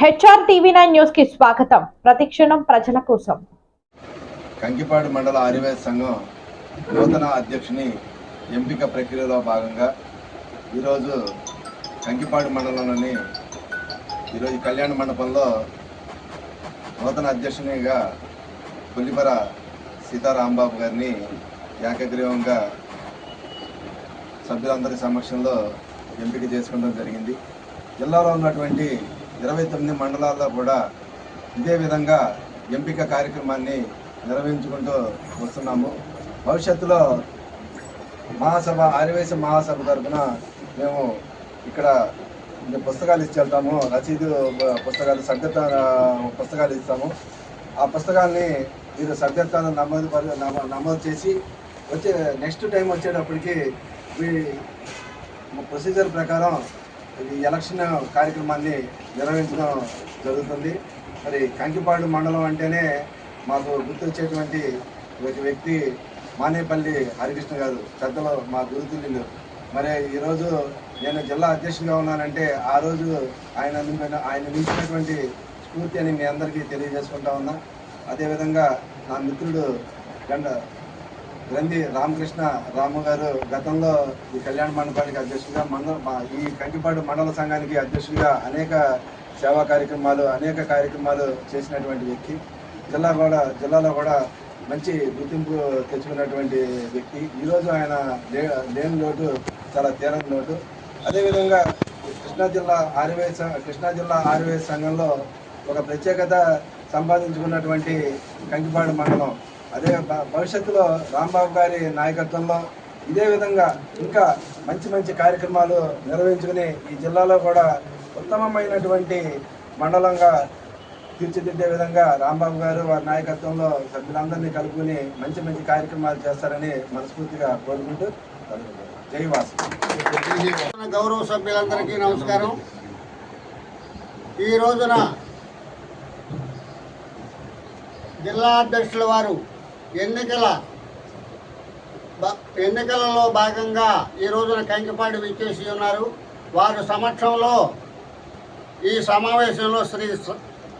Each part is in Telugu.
హెచ్ఆర్ టీవీ నైన్ న్యూస్కి స్వాగతం. ప్రతిక్షణం ప్రజల కోసం. కంకిపాడు మండల ఆర్యవేద సంఘం నూతన అధ్యక్షుని ఎంపిక ప్రక్రియలో భాగంగా ఈరోజు కంకిపాడు మండలంలోని ఈరోజు కళ్యాణ మండపంలో నూతన అధ్యక్షునిగా కొల్లిపర సీతారాంబాబు గారిని ఏకగ్రీవంగా సభ్యులందరి సమక్షంలో ఎంపిక చేసుకోవడం జరిగింది. జిల్లాలో ఉన్నటువంటి ఇరవై తొమ్మిది మండలాల్లో కూడా ఇదే విధంగా ఎంపిక కార్యక్రమాన్ని నిర్వహించుకుంటూ వస్తున్నాము. భవిష్యత్తులో మహాసభ ఆర్యవేశ మహాసభ తరఫున మేము ఇక్కడ పుస్తకాలు ఇచ్చేళ్తాము రసీదు పుస్తకాలు సభ్యత పుస్తకాలు ఇస్తాము. ఆ పుస్తకాల్ని మీరు సభ్యత్వాన్ని నమోదు నమోదు చేసి వచ్చే నెక్స్ట్ టైం వచ్చేటప్పటికి మీ ప్రొసీజర్ ప్రకారం ఈ ఎలక్షన్ కార్యక్రమాన్ని నిర్వహించడం జరుగుతుంది. మరి కంకిపాడు మండలం అంటేనే మాకు గుర్తొచ్చేటువంటి ఒక వ్యక్తి మానేపల్లి హరికృష్ణ గారు. పెద్దలు మా గురుతుల్యులు. మరి ఈరోజు నేను జిల్లా అధ్యక్షుడిగా ఉన్నానంటే ఆ రోజు ఆయన ఆయన నిలిచినటువంటి స్ఫూర్తి అని మీ అందరికీ తెలియజేసుకుంటా ఉన్నా. అదేవిధంగా నా మిత్రుడు గండ గ్రంథి రామకృష్ణ రాము గారు గతంలో ఈ కళ్యాణ మండపానికి అధ్యక్షుడిగా మండల ఈ కంటిపాడు మండల సంఘానికి అధ్యక్షుడిగా అనేక సేవా కార్యక్రమాలు అనేక కార్యక్రమాలు చేసినటువంటి వ్యక్తి. జిల్లా కూడా జిల్లాలో కూడా మంచి గుర్తింపు తెచ్చుకున్నటువంటి వ్యక్తి. ఈరోజు ఆయన లే లేని లోటు చాలా తీరని లోటు. అదేవిధంగా కృష్ణా జిల్లా ఆర్యవేశ కృష్ణా జిల్లా ఆర్యవేశ సంఘంలో ఒక ప్రత్యేకత సంపాదించుకున్నటువంటి కంకిపాడు మండలం అదే భవిష్యత్తులో రాంబాబు గారి నాయకత్వంలో ఇదే విధంగా ఇంకా మంచి మంచి కార్యక్రమాలు నిర్వహించుకుని ఈ జిల్లాలో కూడా ఉత్తమమైనటువంటి మండలంగా తీర్చిదిద్దే విధంగా రాంబాబు గారు వారి నాయకత్వంలో సభ్యులందరినీ కలుపుకుని మంచి మంచి కార్యక్రమాలు చేస్తారని మనస్ఫూర్తిగా కోరుకుంటూ జై వాసు. గౌరవ సభ్యులందరికీ నమస్కారం. ఈ రోజున జిల్లా అధ్యక్షుల వారు ఎన్నికల ఎన్నికలలో భాగంగా ఈ రోజున కంకిపాటి విచ్చేసి ఉన్నారు. వారి సమక్షంలో ఈ సమావేశంలో శ్రీ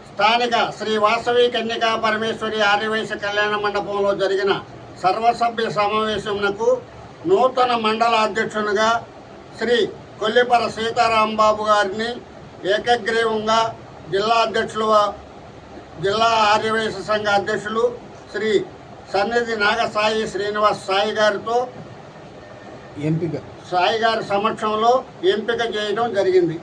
స్థానిక శ్రీ వాసవి కన్యకా పరమేశ్వరి ఆర్యవైశ్య కళ్యాణ మండపంలో జరిగిన సర్వసభ్య సమావేశమునకు నూతన మండల అధ్యక్షునిగా శ్రీ కొల్లిపర సీతారాంబాబు గారిని ఏకగ్రీవంగా జిల్లా అధ్యక్షులు జిల్లా ఆర్యవైశ్య సంఘ అధ్యక్షులు శ్రీ సన్నిధి నాగసాయి శ్రీనివాస్ సాయి గారితో ఎంపిక. సాయి గారి సమక్షంలో ఎంపిక చేయడం జరిగింది.